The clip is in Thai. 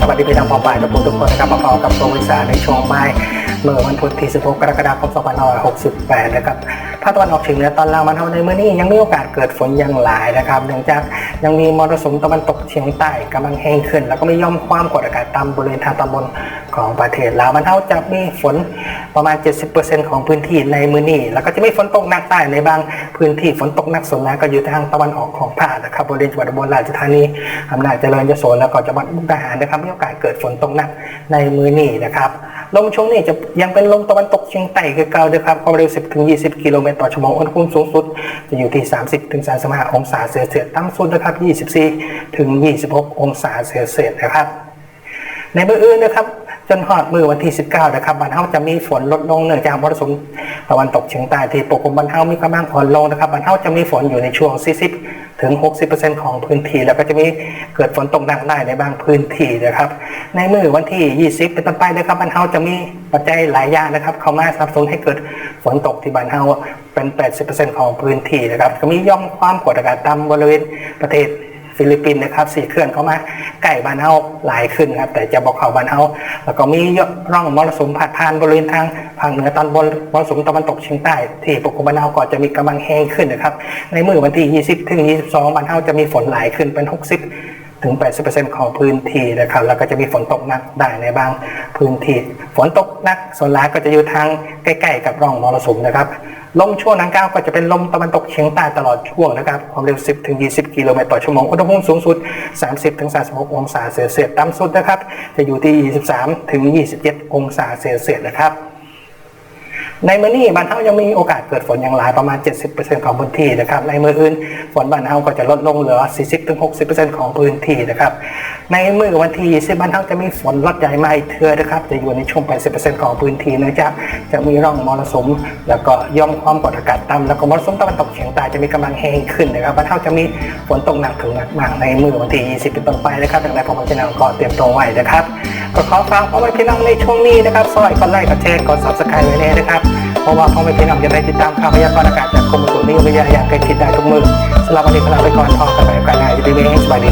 สวัสดีพี่น้องปองปายทุกคนทุกคนนะครับมาพบกับโปรวิสาในช่วงบ่ายเมื่อวันพุธที่ 16 กรกฎาคม 2568 นะครับภาคตะวันออกเฉียงเหนือตอนล่างมันเท่าในเมื่อนี้ยังมีโอกาสเกิดฝนอยังหลายนะครับเนื่องจากยังมีมรสุมตะวันตกเฉียงใต้กำลังแห้งขึ้น แล้วก็มีย่อมความกดอากาศต่ำบริเวณทางตอนบนของประเทศลาวมันเท่าจะมีฝนประมาณ 70%ของพื้นที่ในมือนี้ แล้วก็จะมีฝนตกหนักใต้ในบางพื้นที่ฝนตกหนักส่วนมากก็อยู่ทางตะวันออกของภาคนะครับบริเวณจังหวัดอุบลราชธานีอำนาจเจริญยโสแล้วก็จังหวัดมุกดาหารนะครับมีโอกาสเกิดฝนตกหนักในมือนี้นะครับลมช่วงนี้จะยังเป็นลมตะวันตกเฉียงใต้คือเก่านะครับความเร็ว 10 ถึง 20 กิโลเมตรต่อชั่วโมงอุณหภูมิสูงสุด จะอยู่ที่ 30 ถึง 35 องศาเซลเซียสต่ำสุดนะครับ 24 ถึง 26 องศาเซลเซียสนะครับในเมืองอื่นนะครับ จนฮอดมือวันที่ 19นะครับบ้านเฮาจะมีฝนลดลงเนื่องจากมรสุมตะวันตกเฉียงใต้ที่ปกคลุมบ้านเฮามีกำลังอ่อนลงนะครับบ้านเฮาจะมีฝนอยู่ในช่วง 40 ถึง 60%ของพื้นที่ แล้วก็จะมีเกิดฝนตกหนักได้ในบางพื้นที่นะครับ ในมือวันที่ 20 เป็นต้นไปนะครับบ้านเฮาจะมีปัจจัยหลายอย่างนะครับ เข้ามาสนับสนุนให้เกิดฝนตกที่บ้านเฮาเป็น 80%ของพื้นที่นะครับก็มีย่อมความกดอากาศต่ำบริเวณประเทศ ฟิลิปปินส์นะครับสี่เคลื่อนเข้ามาใกล้บ้านเฮาหลายขึ้นครับ แต่จะบอกเขาบ้านเฮาแล้วก็มีร่องมรสุมผ่านผ่านบริเวณทางภาคเหนือตอนบนมรสุมตะวันตกเฉียงใต้ ที่ปกคลุมบ้านเฮาก็จะมีกำลังแห้งขึ้นนะครับ ในมือวันที่ 20 ถึง 22 บ้านเฮาจะมีฝนหลายขึ้นเป็น 60ถึง 80%ของพื้นที่นะครับ แล้วก็จะมีฝนตกหนักได้ในบางพื้นที่ ฝนตกหนักส่วนหลายก็จะอยู่ทางใกล้ ๆ กับร่องมรสุมนะครับ ลมช่วงนังก้าวก็จะเป็นลมตะวันตกเฉียงใต้ตลอดช่วงนะครับ ความเร็ว 10 ถึง 20 กิโลเมตรต่อชั่วโมง อุณหภูมิสูงสุด 30 ถึง 36 องศาเซลเซียส ต่ำสุดนะครับ จะอยู่ที่ 23 ถึง 27 องศาเซลเซียสนะครับในมือนี้บ้านเฮายังมีโอกาสเกิดฝนอย่างหลายประมาณ 70%ของพื้นที่นะครับ ในมืออื่นฝนบ้านเฮาก็จะลดลงเหลือ 40-60%ของพื้นที่นะครับ ในมือวันที่20บ้านเฮาจะมีฝนลดใหญ่มาอีกเทื่อนะครับ จะอยู่ในช่วง 80%ของพื้นที่นื่องจากจะมีร่องมรสุม แล้วก็ย่อมความกดอากาศต่ำแล้วก็มรสุมตะวันตกเฉียงใต้จะมีกำลังแห้งขึ้นนะครับบ้านเฮาจะมีฝนตกหนักถึงหนักมากในมือวันที่ 20 เป็นต้นไปนะครับดังนั้นผมพี่น้องก็เตรียมตัวไว้นะครับก็ขอฝากพ่อแม่พี่น้องในช่วงนี้นะครับซอยกดไลค์กดแชร์กด subscribe ไว้เลยนะครับเพราะว่าพ่อแม่พี่น้องจะได้ติดตามข่าวพยากรณ์อากาศจากกรมอุตุนิยมวิทยาอย่างใกล้ชิดได้ทุกมือสำหรับวันนี้ลาไปก่อนพร้อมกันไปกาสหน้ดีมีสบายดีทุกคนสวัสดี